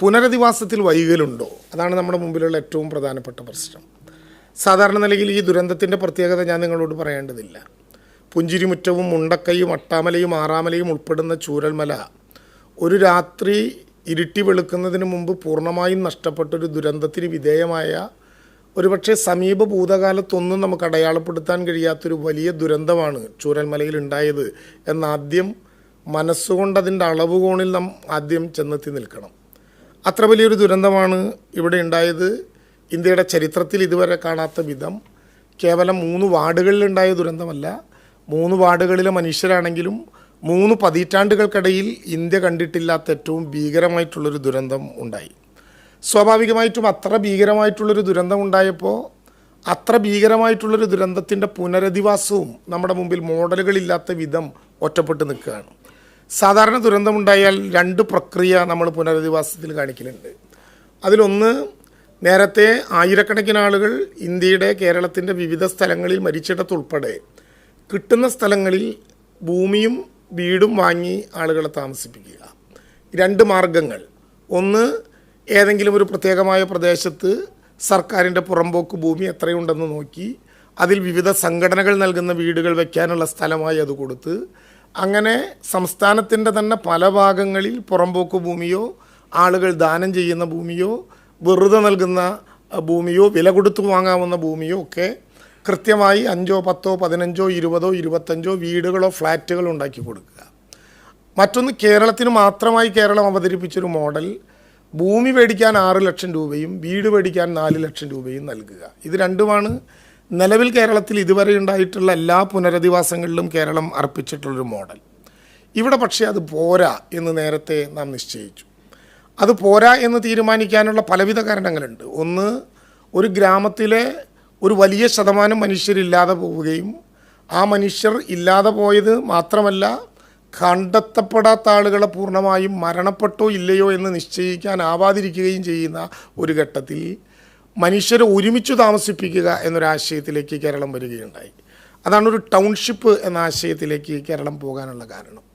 പുനരധിവാസത്തിൽ വൈകലുണ്ടോ? അതാണ് നമ്മുടെ മുമ്പിലുള്ള ഏറ്റവും പ്രധാനപ്പെട്ട പ്രശ്നം. സാധാരണ നിലയിൽ ഈ ദുരന്തത്തിന്റെ പ്രത്യേകത ഞാൻ നിങ്ങളോട് പറയേണ്ടതില്ല. പുഞ്ചിരിമുറ്റവും മുണ്ടക്കയും അട്ടാമലയും ആറാമലയും ഉൾപ്പെടുന്ന ചൂരൽമല ഒരു രാത്രി ഇരുട്ടി വെളുക്കുന്നതിന് മുമ്പ് പൂർണമായും നഷ്ടപ്പെട്ടൊരു ദുരന്തത്തിന് വിധേയമായ ഒരുപക്ഷെ സമീപ ഭൂതകാലത്തൊന്നും നമുക്ക് അടയാളപ്പെടുത്താൻ കഴിയാത്തൊരു വലിയ ദുരന്തമാണ് ചൂരൽമലയിൽ ഉണ്ടായത്. എന്നാദ്യം മനസ്സുകൊണ്ട് അതിന്റെ അളവുകോണിൽ നാം ആദ്യം ചെന്നെത്തി നിൽക്കണം. അത്ര വലിയൊരു ദുരന്തമാണ് ഇവിടെ ഉണ്ടായത്. ഇന്ത്യയുടെ ചരിത്രത്തിൽ ഇതുവരെ കാണാത്ത വിധം കേവലം മൂന്ന് വാർഡുകളിലുണ്ടായ ദുരന്തമല്ല. മൂന്ന് വാർഡുകളിലെ മനുഷ്യരാണെങ്കിലും മൂന്ന് പതിറ്റാണ്ടുകൾക്കിടയിൽ ഇന്ത്യ കണ്ടിട്ടില്ലാത്ത ഏറ്റവും ഭീകരമായിട്ടുള്ളൊരു ദുരന്തം ഉണ്ടായി. സ്വാഭാവികമായിട്ടും അത്ര ഭീകരമായിട്ടുള്ളൊരു ദുരന്തം ഉണ്ടായപ്പോൾ അത്ര ഭീകരമായിട്ടുള്ളൊരു ദുരന്തത്തിന്റെ പുനരധിവാസവും നമ്മുടെ മുമ്പിൽ മോഡലുകളില്ലാത്ത വിധം ഒറ്റപ്പെട്ട് നിൽക്കുകയാണ്. സാധാരണ ദുരന്തമുണ്ടായാൽ രണ്ട് പ്രക്രിയ നമ്മൾ പുനരധിവാസത്തിൽ കാണിക്കലുണ്ട്. അതിലൊന്ന് നേരത്തെ ആയിരക്കണക്കിന് ആളുകൾ ഇന്ത്യയുടെ കേരളത്തിന്റെ വിവിധ സ്ഥലങ്ങളിൽ മരിച്ചിടത്തുൾപ്പെടെ കിട്ടുന്ന സ്ഥലങ്ങളിൽ ഭൂമിയും വീടും വാങ്ങി ആളുകളെ താമസിപ്പിക്കുക. രണ്ട് മാർഗങ്ങൾ. ഒന്ന് ഏതെങ്കിലും ഒരു പ്രത്യേകമായ പ്രദേശത്ത് സർക്കാരിന്റെ പുറമ്പോക്ക് ഭൂമി എത്രയുണ്ടെന്ന് നോക്കി അതിൽ വിവിധ സംഘടനകൾ നൽകുന്ന വീടുകൾ വയ്ക്കാനുള്ള സ്ഥലമായി അത് കൊടുത്ത് അങ്ങനെ സംസ്ഥാനത്തിന്റെ തന്നെ പല ഭാഗങ്ങളിൽ പുറമ്പോക്ക് ഭൂമിയോ ആളുകൾ ദാനം ചെയ്യുന്ന ഭൂമിയോ വെറുതെ നൽകുന്ന ഭൂമിയോ വില കൊടുത്തു വാങ്ങാവുന്ന ഭൂമിയോ ഒക്കെ കൃത്യമായി അഞ്ചോ പത്തോ പതിനഞ്ചോ ഇരുപതോ ഇരുപത്തഞ്ചോ വീടുകളോ ഫ്ലാറ്റുകളോ ഉണ്ടാക്കി കൊടുക്കുക. മറ്റൊന്ന് കേരളത്തിന് മാത്രമായി കേരളം അവതരിപ്പിച്ചൊരു മോഡൽ ഭൂമി മേടിക്കാൻ ആറ് ലക്ഷം രൂപയും വീട് മേടിക്കാൻ നാല് ലക്ഷം രൂപയും നൽകുക. ഇത് രണ്ടുമാണ് നിലവിൽ കേരളത്തിൽ ഇതുവരെ ഉണ്ടായിട്ടുള്ള എല്ലാ പുനരധിവാസങ്ങളിലും കേരളം അർപ്പിച്ചിട്ടുള്ളൊരു മോഡൽ. ഇവിടെ പക്ഷേ അത് പോരാ എന്ന് നേരത്തെ നാം നിശ്ചയിച്ചു. അത് പോരാ എന്ന് തീരുമാനിക്കാനുള്ള പലവിധ കാരണങ്ങളുണ്ട്. ഒന്ന് ഒരു ഗ്രാമത്തിലെ ഒരു വലിയ ശതമാനം മനുഷ്യരില്ലാതെ പോവുകയും ആ മനുഷ്യർ ഇല്ലാതെ പോയത് മാത്രമല്ല കണ്ടെത്തപ്പെടാത്ത ആളുകളെ പൂർണമായും മരണപ്പെട്ടോ ഇല്ലയോ എന്ന് നിശ്ചയിക്കാനാവാതിരിക്കുകയും ചെയ്യുന്ന ഒരു ഘട്ടത്തിൽ മനുഷ്യരെ ഒരുമിച്ച് താമസിപ്പിക്കുക എന്നൊരാശയത്തിലേക്ക് കേരളം വരികയുണ്ടായി. അതാണ് ഒരു ടൗൺഷിപ്പ് എന്ന ആശയത്തിലേക്ക് കേരളം പോകാനുള്ള കാരണം.